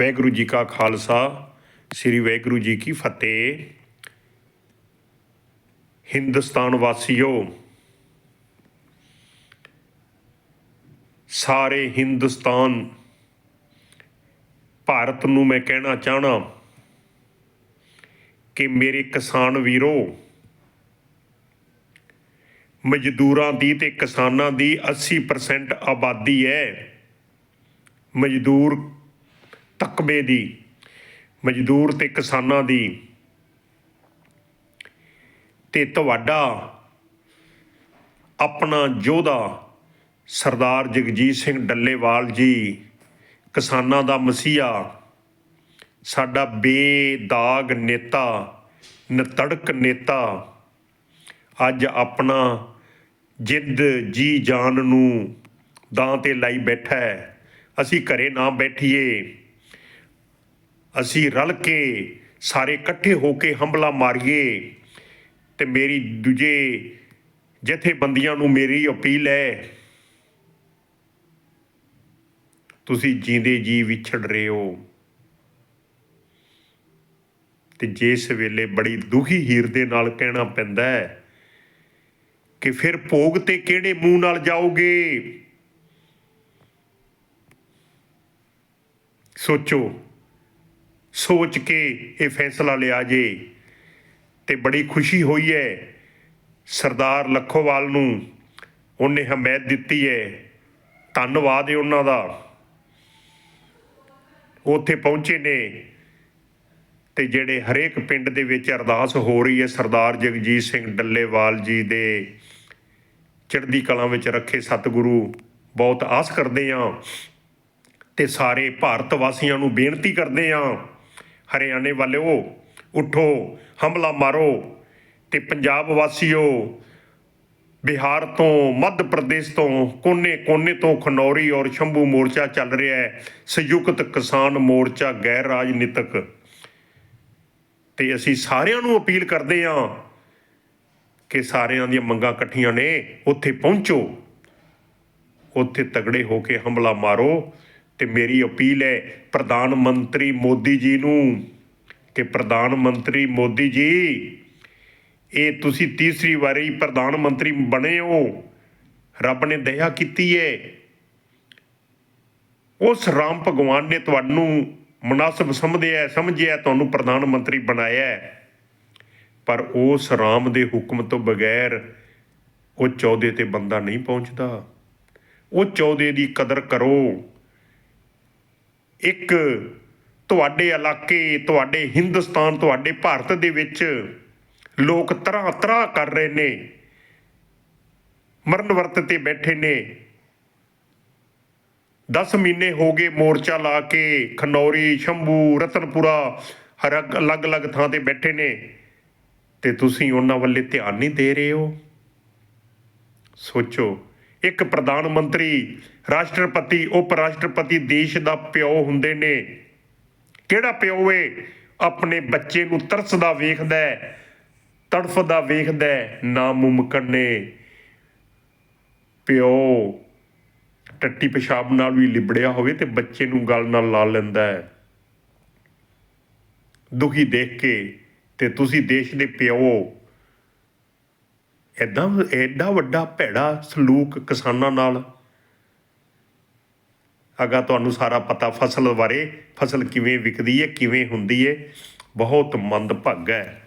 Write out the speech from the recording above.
ਵਾਹਿਗੁਰੂ ਜੀ ਕਾ ਖਾਲਸਾ, ਸ੍ਰੀ ਵਾਹਿਗੁਰੂ ਜੀ ਕੀ ਫਤਿਹ। ਹਿੰਦੁਸਤਾਨ ਵਾਸੀਓ, ਸਾਰੇ ਹਿੰਦੁਸਤਾਨ, ਭਾਰਤ ਨੂੰ ਮੈਂ ਕਹਿਣਾ ਚਾਹਣਾ ਕਿ ਮੇਰੇ ਕਿਸਾਨ ਵੀਰੋ, ਮਜ਼ਦੂਰਾਂ ਦੀ ਤੇ ਕਿਸਾਨਾਂ ਦੀ 80% ਆਬਾਦੀ ਹੈ। ਮਜ਼ਦੂਰ ਤਕਬੇ ਦੀ, ਮਜ਼ਦੂਰ ਤੇ ਕਿਸਾਨਾਂ ਦੀ ਤੇ ਤੁਹਾਡਾ ਆਪਣਾ ਯੋਧਾ ਸਰਦਾਰ ਜਗਜੀਤ ਸਿੰਘ ਡੱਲੇਵਾਲ ਜੀ, ਕਿਸਾਨਾਂ ਦਾ ਮਸੀਹਾ, ਸਾਡਾ ਬੇਦਾਗ ਨੇਤਾ, ਨਤੜਕ ਨੇਤਾ, ਅੱਜ ਆਪਣਾ ਜਿੱਦ ਜੀ ਜਾਨ ਨੂੰ ਦਾਂ ਤੇ ਲਾਈ ਬੈਠਾ ਹੈ। ਅਸੀਂ ਘਰੇ ਨਾ ਬੈਠੀਏ। ਅਸੀਂ ਰਲ ਕੇ ਸਾਰੇ ਇਕੱਠੇ ਹੋ ਕੇ ਹਮਲਾ ਮਾਰੀਏ ਤੇ ਮੇਰੀ ਦੂਜੇ ਜਥੇਬੰਦੀਆਂ ਨੂੰ ਮੇਰੀ ਅਪੀਲ ਹੈ, ਤੁਸੀਂ ਜੀਂਦੇ ਜੀ ਵਿਛੜ ਰਹੇ ਹੋ। ਤੇ ਜਿਸ ਵੇਲੇ ਬੜੀ ਦੁਖੀ ਹੀਰ ਦੇ ਨਾਲ ਕਹਿਣਾ ਪੈਂਦਾ ਹੈ ਕਿ ਫਿਰ ਭੋਗ ਤੇ ਕਿਹੜੇ ਮੂੰਹ ਨਾਲ ਜਾਓਗੇ? ਸੋਚੋ। ਸੋਚ ਕੇ ਇਹ ਫੈਸਲਾ ਲਿਆ ਜੇ। ਤੇ ਬੜੀ ਖੁਸ਼ੀ ਹੋਈ ਹੈ, ਸਰਦਾਰ ਲੱਖੋਵਾਲ ਨੂੰ ਉਹਨੇ ਹਮਾਇਤ ਦਿੱਤੀ ਹੈ। ਧੰਨਵਾਦ ਹੈ ਉਹਨਾਂ ਦਾ। ਉੱਥੇ ਪਹੁੰਚੇ ਨੇ ਤੇ ਜਿਹੜੇ ਹਰੇਕ ਪਿੰਡ ਦੇ ਵਿੱਚ ਅਰਦਾਸ ਹੋ ਰਹੀ ਹੈ, ਸਰਦਾਰ ਜਗਜੀਤ ਸਿੰਘ ਡੱਲੇਵਾਲ ਜੀ ਦੇ ਚੜ੍ਹਦੀ ਕਲਾ ਵਿੱਚ ਰੱਖੇ ਸਤਿਗੁਰੂ, ਬਹੁਤ ਆਸ ਕਰਦੇ ਹਾਂ। ਤੇ ਸਾਰੇ ਭਾਰਤ ਵਾਸੀਆਂ ਨੂੰ ਬੇਨਤੀ ਕਰਦੇ ਹਾਂ ਹਰਿਆਣੇ ਵਾਲਿਓ, ਉਠੋ, ਹਮਲਾ ਮਾਰੋ ਤੇ ਪੰਜਾਬ ਵਾਸੀਓ, ਬਿਹਾਰ ਤੋਂ, ਮੱਧ ਪ੍ਰਦੇਸ਼ ਤੋਂ, ਕੋਨੇ-ਕੋਨੇ ਤੋਂ ਖਨੌਰੀ ਔਰ ਸ਼ੰਭੂ ਮੋਰਚਾ ਚੱਲ ਰਿਹਾ ਹੈ। ਸੰਯੁਕਤ ਕਿਸਾਨ ਮੋਰਚਾ ਗੈਰ ਰਾਜਨੀਤਿਕ। ਤੇ ਅਸੀਂ ਸਾਰਿਆਂ ਨੂੰ ਅਪੀਲ ਕਰਦੇ ਹਾਂ ਕਿ ਸਾਰਿਆਂ ਦੀਆਂ ਮੰਗਾਂ ਇਕੱਠੀਆਂ ਨੇ, ਉੱਥੇ ਪਹੁੰਚੋ। ਉੱਥੇ ਤਗੜੇ ਹੋ ਕੇ ਹਮਲਾ ਮਾਰੋ। ਤੇ ਮੇਰੀ ਅਪੀਲ ਹੈ ਪ੍ਰਧਾਨ ਮੰਤਰੀ ਮੋਦੀ ਜੀ ਨੂੰ ਕਿ ਪ੍ਰਧਾਨ ਮੰਤਰੀ ਮੋਦੀ ਜੀ, ਇਹ ਤੁਸੀਂ ਤੀਸਰੀ ਵਾਰੀ ਪ੍ਰਧਾਨ ਮੰਤਰੀ ਬਣੇ ਹੋ। ਰੱਬ ਨੇ ਦਇਆ ਕੀਤੀ ਹੈ। ਉਸ ਰਾਮ ਭਗਵਾਨ ਨੇ ਤੁਹਾਨੂੰ ਮناسب ਸਮਝਿਆ ਸਮਝਿਆ, ਤੁਹਾਨੂੰ ਪ੍ਰਧਾਨ ਮੰਤਰੀ ਬਣਾਇਆ ਪਰ ਉਸ ਰਾਮ ਦੇ ਹੁਕਮ ਤੋਂ ਬਗੈਰ ਉਹ ਚੌਦੇ ਤੇ ਬੰਦਾ ਨਹੀਂ ਪਹੁੰਚਦਾ। ਉਹ ਚੌਦੇ ਦੀ ਕਦਰ ਕਰੋ। ਇੱਕ ਤੁਹਾਡੇ ਇਲਾਕੇ, ਤੁਹਾਡੇ ਹਿੰਦੁਸਤਾਨ, ਤੁਹਾਡੇ ਭਾਰਤ ਦੇ ਵਿੱਚ ਲੋਕ ਤਰ੍ਹਾਂ ਤਰ੍ਹਾਂ ਕਰ ਰਹੇ ਨੇ, ਮਰਨ ਵਰਤ ਤੇ ਬੈਠੇ ਨੇ। 10 ਮਹੀਨੇ ਹੋ ਗਏ ਮੋਰਚਾ ਲਾ ਕੇ ਖਨੌਰੀ, ਸ਼ੰਭੂ, ਰਤਨਪੁਰਾ, ਹਰ ਅਲੱਗ-ਅਲੱਗ ਥਾਂ ਤੇ ਬੈਠੇ ਨੇ। ਤੇ ਤੁਸੀਂ ਉਹਨਾਂ ਵੱਲੇ ਧਿਆਨ ਨਹੀਂ ਦੇ ਰਹੇ ਹੋ? ਸੋਚੋ। ਇੱਕ ਪ੍ਰਧਾਨ ਮੰਤਰੀ, ਰਾਸ਼ਟਰਪਤੀ, ਉਪ ਰਾਸ਼ਟਰਪਤੀ ਦੇਸ਼ ਦਾ ਪਿਓ ਹੁੰਦੇ ਨੇ। ਕਿਹੜਾ ਪਿਓ ਏ? ਆਪਣੇ ਬੱਚੇ ਨੂੰ ਤਰਸਦਾ ਵੇਖਦਾ ਤੜਫਦਾ ਵੇਖਦਾ ਹੈ, ਨਾਮੁਮਕਨ ਨੇ। ਪਿਓ ਟੱਟੀ ਪਿਸ਼ਾਬ ਨਾਲ ਵੀ ਲਿਬੜਿਆ ਹੋਵੇ ਤੇ ਬੱਚੇ ਨੂੰ ਗਲ ਨਾਲ ਲਾ ਲੈਂਦਾ ਹੈ। ਦੁਖੀ ਦੇਖ ਕੇ ਤੇ ਤੁਸੀਂ ਦੇਸ਼ ਦੇ ਪਿਓ ਐਦਾਂ ਐਡਾ ਵੱਡਾ ਭੈੜਾ ਸਲੂਕ ਕਿਸਾਨਾਂ ਨਾਲ ਅਗਾ ਤੁਹਾਨੂੰ ਸਾਰਾ ਪਤਾ ਫਸਲ ਬਾਰੇ, ਫਸਲ ਕਿਵੇਂ ਵਿਕਦੀ ਹੈ ਕਿਵੇਂ ਹੁੰਦੀ ਹੈ ਬਹੁਤ ਮੰਦਭਾਗਾ ਹੈ